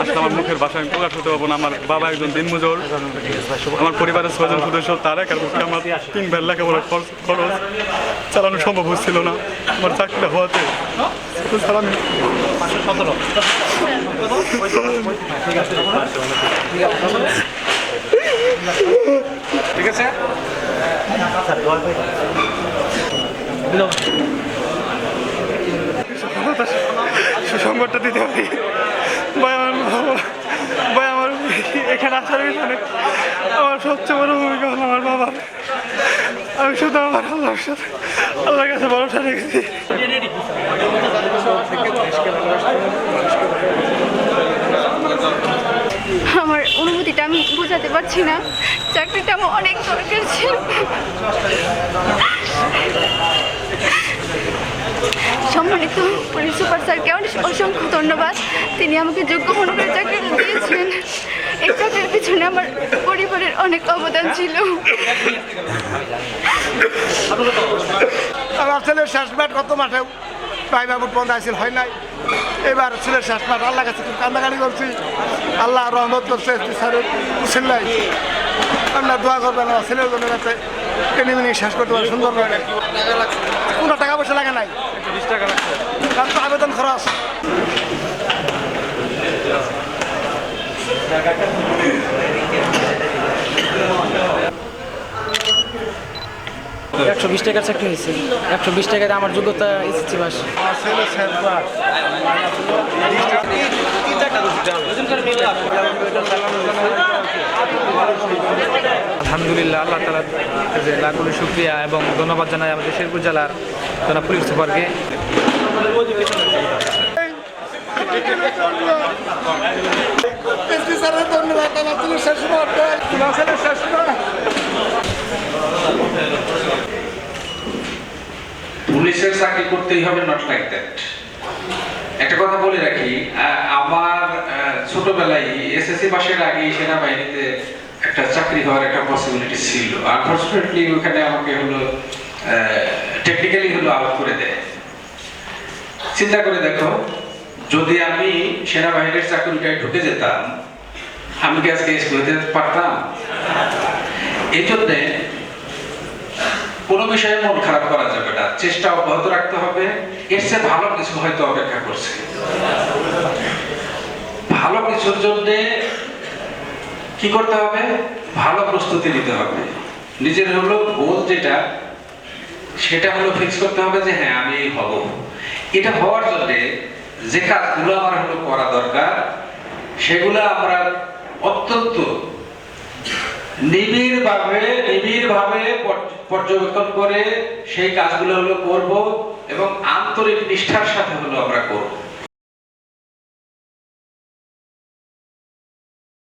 আসলে আমার মুখের ভাষা আমি প্রকাশ করতে পারব না। আমার বাবা একজন দিনমজুর আমার পরিবারের ছয়জন সদস্য, তার একার পক্ষে আমার তিন ভাইয়ের লেখাপড়ার খরচ চালানো সম্ভব হচ্ছিল না। আমার চাকরিটা হওয়াতে। স্যার, আমি ঠিক আছে? সুসংবাদটা দিতে পারি ভাই, আমার বাবা, ভাই, আমার এখানে আসার পিছনে আমার সবচেয়ে বড় ভূমিকা হলো আমার বাবার আমি শুধু আমার আল্লাহর সাথে, আল্লাহর কাছে ভরসা রেখেছি। আমার অনুভূতিটা আমি বোঝাতে পারছি না। চাকরিটা আমার অনেক দরকার ছিল। সম্মানিত পুলিশ সুপার স্যারকে অসংখ্য ধন্যবাদ। তিনি আমাকে যোগ্য মনে করে চাকরিটা দিয়েছেন। এই চাকরির পিছনে আমার পরিবারের অনেক অবদান ছিল। আমার ছেলের শেষ ম্যাট গত মাসে ভাই বাবুর বন্ধ আসছিল হয় নাই? এবার ছেলের শেষ ম্যাট আল্লাহ কাছে খুব কান্দাকানি করছি। আল্লাহ রহমত করছে স্যারের উচিল নাই। আপনার দোয়া করবেন আমার ছেলের জন্য যাতে টেনে মিনি শেষ করতে পারে, সুন্দর করে। কোনো টাকা পয়সা লাগে নাই। কারণ তো আবেদন খরচ। একশো বিশ টাকার চাকরি হয়েছে। একশো বিশ টাকায় আমার যোগ্যতা এসেছি বাস আমার ছেলের শেষ ম্যাট আলহামদুলিল্লাহ, আল্লাহ তালা যে লাখগুলো শুক্রিয়া এবং ধন্যবাদ জানাই আমাদের শেরপুর জেলার জনাব পুলিশ সুপারকে। পুলিশের চাকরি করতেই হবে নট লাইক দ্যাট একটা কথা বলে রাখি আমার ছোটবেলায় এসএসসি পাশের আগে সেনাবাহিনীতে একটা চাকরি হওয়ার একটা পসিবিলিটি ছিল। আনফর্চুনেটলি ওখানে আমাকে হলো টেকনিক্যালি হলো আউট করে দেয়। চিন্তা করে দেখো, যদি আমি সেনাবাহিনীর চাকরিটায় ঢুকে যেতাম, আমি কি আজকে হতে পারতাম? এই জন্যে কোনো বিষয়ে মন খারাপ করা যাবে না। চেষ্টা অব্যাহত রাখতে হবে। এর চেয়ে ভালো কিছু হয়তো অপেক্ষা করছে। ভালো কিছুর জন্য কি করতে হবে? ভালো প্রস্তুতি নিতে হবে। নিজের হলো গোল যেটা, সেটা হলো ফিক্স করতে হবে যে হ্যাঁ আমি এই হব। এটা হওয়ার জন্য যে কাজগুলো আমার হলো করা দরকার, সেগুলো আমরা অত্যন্ত নিবিড় ভাবে নিবিড় ভাবে পর্যবেক্ষণ করে সেই কাজগুলো হলো করব এবং আন্তরিক নিষ্ঠার সাথে হলো আমরা করব।